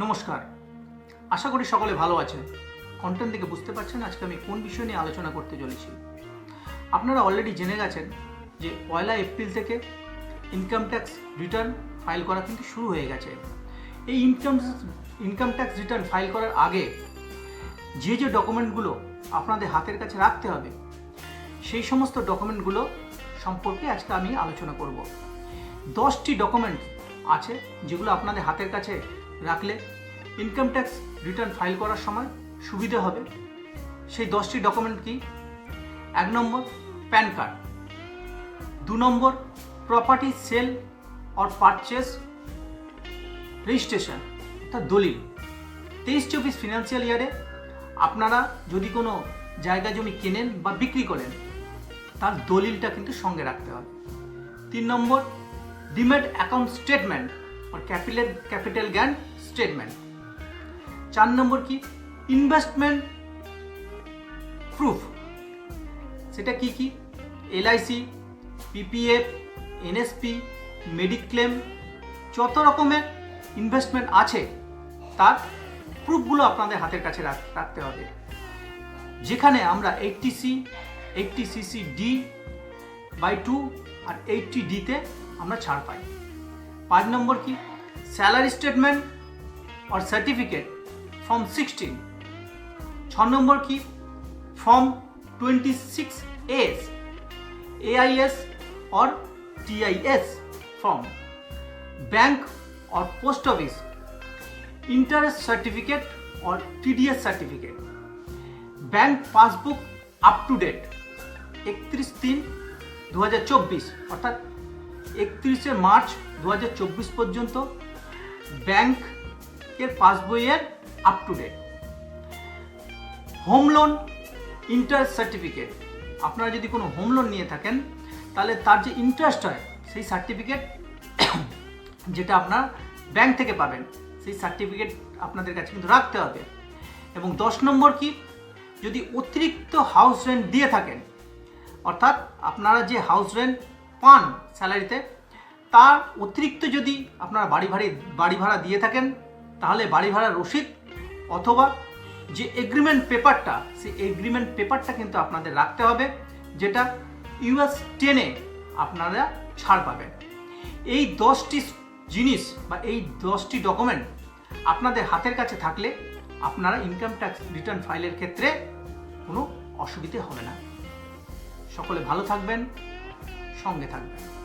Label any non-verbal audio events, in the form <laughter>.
নমস্কার। আশা করি সকলে ভালো আছেন। কন্টেন্ট দেখে বুঝতে পারছেন আজকে আমি কোন বিষয় নিয়ে আলোচনা করতে চলেছি। আপনারা অলরেডি জেনে গেছেন যে পয়লা এপ্রিল থেকে ইনকাম ট্যাক্স রিটার্ন ফাইল করা কিন্তু শুরু হয়ে গেছে। এই income income tax return file করার আগে যে যে ডকুমেন্টগুলো আপনাদের হাতের কাছে রাখতে হবে, সেই সমস্ত ডকুমেন্টগুলো সম্পর্কে আজকে আমি আলোচনা করব। দশটি ডকুমেন্ট আছে যেগুলো আপনাদের হাতের কাছে রাখলে ইনকাম ট্যাক্স রিটার্ন ফাইল করার সময় সুবিধে হবে। সেই দশটি ডকুমেন্ট কি? এক নম্বর প্যান কার্ড দু number property sale or purchase registration অর্থাৎ দলিল। তেইশ চব্বিশ ফিনান্সিয়াল ইয়ারে আপনারা যদি কোনো জায়গা জমি কেনেন বা বিক্রি করেন, তার দলিলটা কিন্তু সঙ্গে রাখতে হবে। তিন নম্বর ডিমেট অ্যাকাউন্ট স্টেটমেন্ট আর ক্যাপিটাল ক্যাপিটাল গ্যান স্টেটমেন্ট। চার নম্বর কি? Investment proof. সেটা কি কি? এলআইসি পিপিএফ এনএসপি মেডিক্লেম, যত রকমের ইনভেস্টমেন্ট আছে, তার প্রুফগুলো আপনাদের হাতের কাছে রাখ- রাখতে হবে। যেখানে আমরা eighty C eighty CC D by two R eighty ডিতে আমরা ছাড় পাই। পাঁচ নম্বর কি? Salary statement or certificate form sixteen ছ নম্বর কি? Form twenty six S AIS or TIS form bank or post office interest certificate or TDS certificate bank passbook up to date একত্রিশ তিন দু হাজার চব্বিশ, অর্থাৎ একত্রিশে মার্চ দু হাজার চব্বিশ পর্যন্ত ব্যাংকের পাসবইয়ের up to date home loan interest certificate আপনারা যদি কোনো হোম লোন নিয়ে থাকেন, তাহলে তার যে ইন্টারেস্ট হয়, সেই সার্টিফিকেট <coughs> যেটা আপনার ব্যাংক থেকে পাবেন, সেই সার্টিফিকেট আপনাদের কাছে কিন্তু রাখতে হবে। এবং দশ নম্বর কি? যদি অতিরিক্ত হাউস রেন্ট দিয়ে থাকেন, অর্থাৎ আপনারা যে হাউস রেন্ট পান স্যালারিতে, তার অতিরিক্ত যদি আপনারা বাড়ি ভাড়ি, বাড়ি ভাড়া দিয়ে থাকেন, তাহলে বাড়ি ভাড়ার রসিদ অথবা যে এগ্রিমেন্ট পেপারটা সেই এগ্রিমেন্ট পেপারটা কিন্তু আপনাদের রাখতে হবে, যেটা ইউএস টেনে আপনারা ছাড় পাবেন। এই দশটি জিনিস বা এই দশটি ডকুমেন্ট আপনাদের হাতের কাছে থাকলে আপনারা ইনকাম ট্যাক্স রিটার্ন ফাইলের ক্ষেত্রে কোনো অসুবিধে হবে না। সকলে ভালো থাকবেন। সঙ্গে থাকবেন